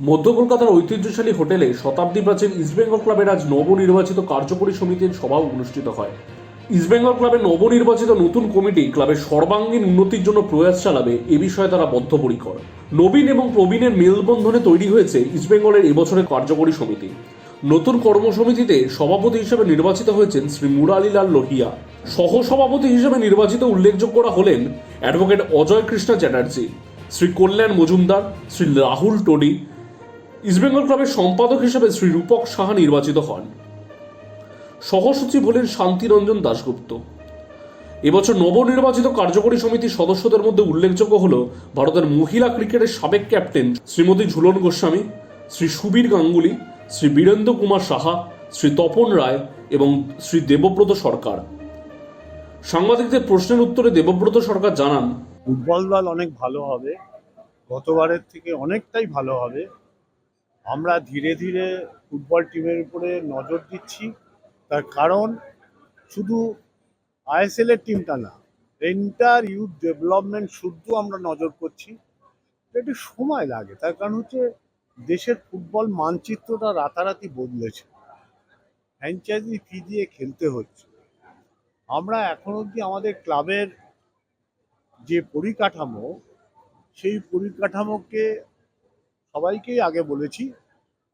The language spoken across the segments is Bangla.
মধ্য কলকাতার ঐতিহ্যশালী হোটেলে শতাব্দী প্রাচীন ইস্টবেঙ্গল ক্লাবের আজ নবনির্বাচিত কার্যকরী সমিতির সভা অনুষ্ঠিত হয়। ইস্টবেঙ্গল ক্লাবের নবনির্বাচিত নতুন কমিটি ক্লাবের সর্বাঙ্গীন উন্নতির জন্য প্রয়াস চালাবে এ বিষয়ে তারা বদ্ধপরিকর। নবীন এবং প্রবীণের মেলবন্ধনে তৈরি হয়েছে ইস্টবেঙ্গলের এবছরের কার্যকরী সমিতি। নতুন কর্মসমিতিতে সভাপতি হিসেবে নির্বাচিত হয়েছেন শ্রী মুরালিলাল লোহিয়া। সহ সভাপতি হিসেবে নির্বাচিত উল্লেখযোগ্যরা হলেন অ্যাডভোকেট অজয় কৃষ্ণা চ্যাটার্জি, শ্রী কল্যাণ মজুমদার, শ্রী রাহুল টোডি ইস্টবেঙ্গল ক্লাবের সম্পাদক হিসেবে শ্রী রূপক সাহা নির্বাচিত হন। সহসচিব হলেন শান্তিরঞ্জন দাশগুপ্ত। এবছর নবনির্বাচিত কার্যকরী সমিতির সদস্যদের মধ্যে উল্লেখযোগ্য হল ভারতের মহিলা ক্রিকেটের সাবেক ক্যাপ্টেন শ্রীমতী ঝুলন গোস্বামী, শ্রী সুবীর গাঙ্গুলি, শ্রী বীরেন্দ্র কুমার সাহা, শ্রী তপন রায় এবং শ্রী দেবব্রত সরকার। সাংবাদিকদের প্রশ্নের উত্তরে দেবব্রত সরকার জানান, ফুটবল দল অনেক ভালো হবে, গতবারের থেকে অনেকটাই ভালো হবে। আমরা ধীরে ধীরে ফুটবল টিমের উপরে নজর দিচ্ছি। তার কারণ শুধু আইএসএল এর টিমটা না এন্টার ইউথ ডেভেলপমেন্ট শুদ্ধ আমরা নজর করছি। একটু সময় লাগে, তার কারণ হচ্ছে দেশের ফুটবল মানচিত্রটা রাতারাতি বদলেছে। ফ্র্যাঞ্চাইজি ফি দিয়ে খেলতে হচ্ছে? আমরা এখন অবধি আমাদের ক্লাবের যে পরিকাঠামো, সেই পরিকাঠামোকে সবাইকেই আগে বলেছি,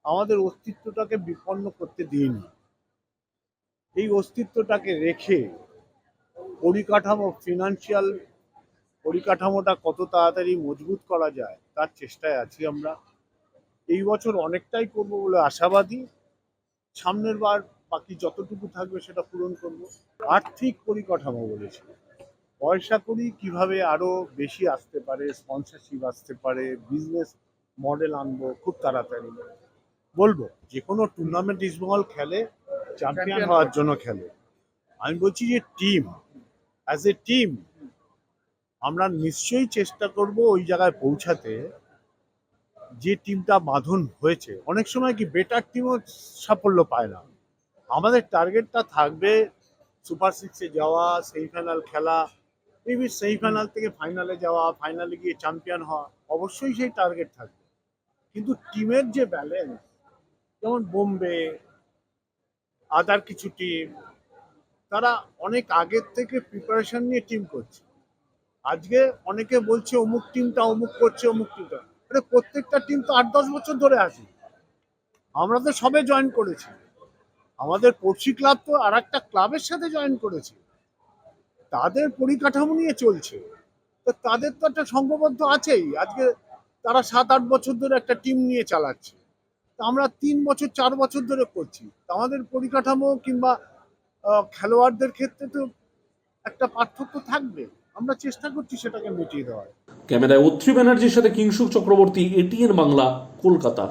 আমাদের অস্তিত্বটাকে বিপন্ন করতে দিইনি এই অস্তিত্বটাকে রেখে পরিকাঠামো ফিনান্সিয়াল পরিকাঠামোটা কত তাড়াতাড়ি মজবুত করা যায়, তার চেষ্টায় আছি আমরা। এই বছর অনেকটাই করব বলে আশাবাদী। সামনের বার বাকি যতটুকু থাকবে সেটা পূরণ করব। আর্থিক পরিকাঠামো বলেছি। পয়সা করি কীভাবে আরও বেশি আসতে পারে স্পন্সরশিপ আসতে পারে বিজনেস মডেল আনব খুব তাড়াতাড়ি। বলব যে কোনো টুর্নামেন্ট ইস্টবেঙ্গল খেলে চ্যাম্পিয়ন হওয়ার জন্য খেলে। আমি বলছি যে টিম অ্যাজ এ টিম আমরা নিশ্চয়ই চেষ্টা করব ওই জায়গায় পৌঁছাতে যে টিমটা বাঁধন হয়েছে। অনেক সময় কি বেটার টিমও সাফল্য পায় না। আমাদের টার্গেটটা থাকবে সুপার সিক্সে যাওয়া সেমিফাইনাল খেলা মেবি সেমিফাইনাল থেকে ফাইনালে যাওয়া ফাইনালে গিয়ে চ্যাম্পিয়ন হওয়া। অবশ্যই সেই টার্গেট থাকবে। কিন্তু টিমের যে ব্যালেন্স যেমন বোম্বে আদার কিছু টিম তারা অনেক আগের থেকে প্রিপারেশন নিয়ে টিম করছে। আজকে অনেকে বলছে অমুক টিমটা অমুক করছে, অমুক টিমটা মানে প্রত্যেকটা টিম তো আট দশ বছর ধরে আছে। আমরা তো সবে জয়েন করেছি। আমাদের পড়শি ক্লাব তো আর একটা ক্লাবের সাথে জয়েন করেছে। তাদের পরিকাঠামো নিয়ে চলছে। তো তাদের তো একটা সংঘবদ্ধ আছেই। আজকে তারা সাত আট বছর ধরে একটা টিম নিয়ে চালাচ্ছে। তা আমরা তিন বছর, চার বছর ধরে করছি। আমাদের পরিকাঠামো কিংবা খেলোয়াড়দের ক্ষেত্রে তো একটা পার্থক্য থাকবে। আমরা চেষ্টা করছি সেটাকে মিটিয়ে দেওয়ার। ক্যামেরায় অত্রি ব্যানার্জির সাথে কিংসুক চক্রবর্তী এটিএন বাংলা, কলকাতা।